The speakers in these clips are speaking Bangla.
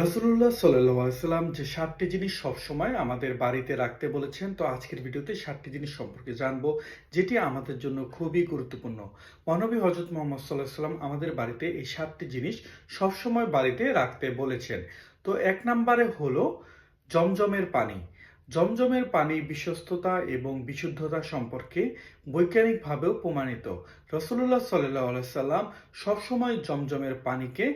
রাসুলুল্লাহ সাল্লাম যে সাতটি জিনিস সবসময় আমাদের বাড়িতে রাখতে বলেছেন, তো আজকের ভিডিওতে সাতটি জিনিস সম্পর্কে জানব, যেটি আমাদের জন্য খুবই গুরুত্বপূর্ণ। মহানবী হজরত মোহাম্মদ সাল্লাহ সাল্লাম আমাদের বাড়িতে এই সাতটি জিনিস সবসময় বাড়িতে রাখতে বলেছেন। তো এক নম্বরে হলো জমজমের পানি। জমজমের পানি বিশ্বস্ততা এবং বিশুদ্ধতা সম্পর্কে বৈজ্ঞানিকভাবেও প্রমাণিত। রসুল্লাহ সাল্লাহ সাল্লাম সবসময় জমজমের পানিকে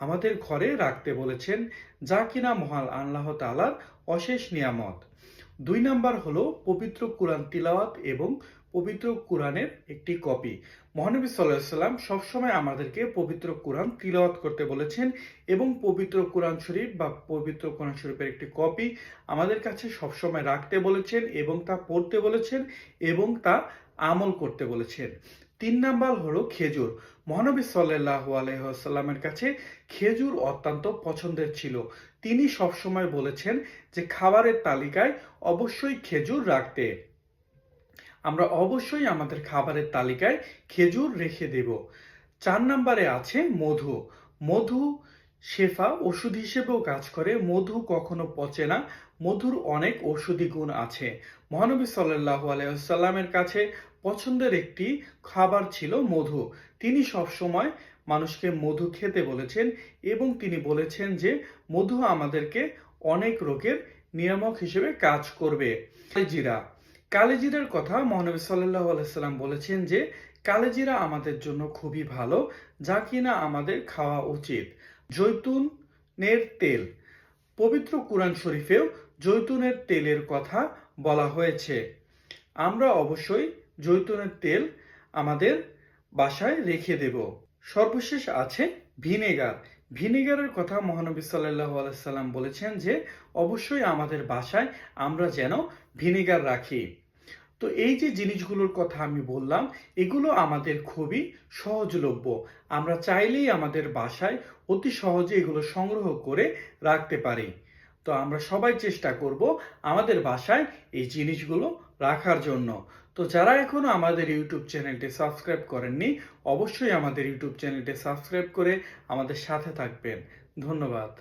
আমাদের ঘরে রাখতে বলেছেন, যা কিনা মহাল আল্লাহ তালার অশেষ নিয়ামত। দুই নাম্বার হলো পবিত্র কোরআন তিলাওয়াত এবং পবিত্র কোরআনের একটি কপি। মহানবী সাল্লাম সবসময় আমাদেরকে পবিত্র কোরআন তিলাওয়াত করতে বলেছেন এবং পবিত্র কোরআন শরীফ বা পবিত্র কোরআন শরীফের একটি কপি আমাদের কাছে সবসময় রাখতে বলেছেন এবং তা পড়তে বলেছেন এবং তা আমল করতে বলেছেন। তিন নাম্বার হলো খেজুর। মহানবী সাল্লাহ আলহামের কাছে খেজুর অত্যন্ত পছন্দের ছিল। তিনি সবসময় বলেছেন যে খাবারের তালিকায় অবশ্যই খেজুর রাখতে। আমরা অবশ্যই আমাদের খাবারের তালিকায় খেজুর রেখে দেব। চার নাম্বারে আছে মধু। মধু শেফা ওষুধ হিসেবেও কাজ করে, মধু কখনো পচে না। মধুর অনেক ঔষধি গুণ আছে। মহানবী সাল্লাহ আলাইসাল্লামের কাছে পছন্দের একটি খাবার ছিল মধু। তিনি সবসময় মানুষকে মধু খেতে বলেছেন এবং তিনি বলেছেন যে, মধু আমাদেরকে অনেক রোগের নিয়ামক হিসেবে কাজ করবে। কালিজিরা। কালিজিরার কথা মহানবী সাল্লাহ আলাইসাল্লাম বলেছেন যে, কালেজিরা আমাদের জন্য খুবই ভালো, যা কিনা আমাদের খাওয়া উচিত। জৈতুনের তেল। পবিত্র কোরআন শরীফেও জৈতুনের তেলের কথা বলা হয়েছে। আমরা অবশ্যই জৈতুনের তেল আমাদের বাসায় রেখে দেব। সর্বশেষ আছে ভিনেগার। ভিনেগারের কথা মহানবী সাল্লাহ আলাইসাল্লাম বলেছেন যে, অবশ্যই আমাদের বাসায় আমরা যেন ভিনেগার রাখি। তো এই যে জিনিসগুলোর কথা আমি বললাম, এগুলো আমাদের খুবই সহজলভ্য। আমরা চাইলেই আমাদের বাসায় অতি সহজে এগুলো সংগ্রহ করে রাখতে পারি। তো আমরা সবাই চেষ্টা করব আমাদের বাসায় এই জিনিসগুলো রাখার জন্য। তো যারা এখনও আমাদের ইউটিউব চ্যানেলটি সাবস্ক্রাইব করেননি, অবশ্যই আমাদের ইউটিউব চ্যানেলটি সাবস্ক্রাইব করে আমাদের সাথে থাকবেন। ধন্যবাদ।